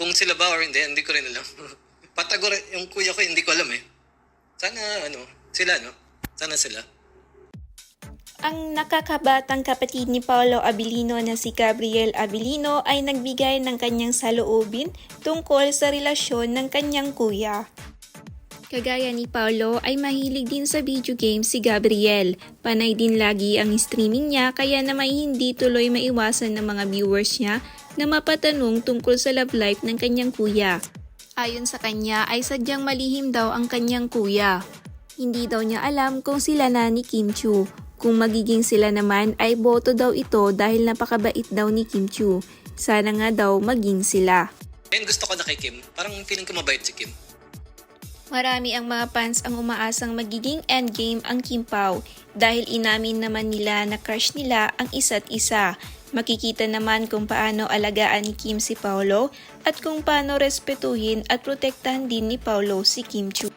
Kung sila ba or hindi, hindi ko rin alam. Patagor, yung kuya ko, hindi ko alam eh. Sana, ano, sila, no? Sana sila. Ang nakakabatang kapatid ni Paolo Abilino na si Gabriel Abilino ay nagbigay ng kanyang saloobin tungkol sa relasyon ng kanyang kuya. Kagaya ni Paolo ay mahilig din sa video game si Gabriel. Panay din lagi ang streaming niya kaya naman hindi tuloy maiwasan ng mga viewers niya na mapatanong tungkol sa love life ng kanyang kuya. Ayon sa kanya ay sadyang malihim daw ang kanyang kuya. Hindi daw niya alam kung sila na ni Kim Chu. Kung magiging sila naman ay boto daw ito dahil napakabait daw ni Kim Chu. Sana nga daw maging sila. Ayun, gusto ko na kay Kim. Parang feeling ko mabait si Kim. Marami ang mga fans ang umaasang magiging endgame ang Kim Pao dahil inamin naman nila na crush nila ang isa't isa. Makikita naman kung paano alagaan ni Kim si Paolo at kung paano respetuhin at protektahan din ni Paolo si Kim Chu.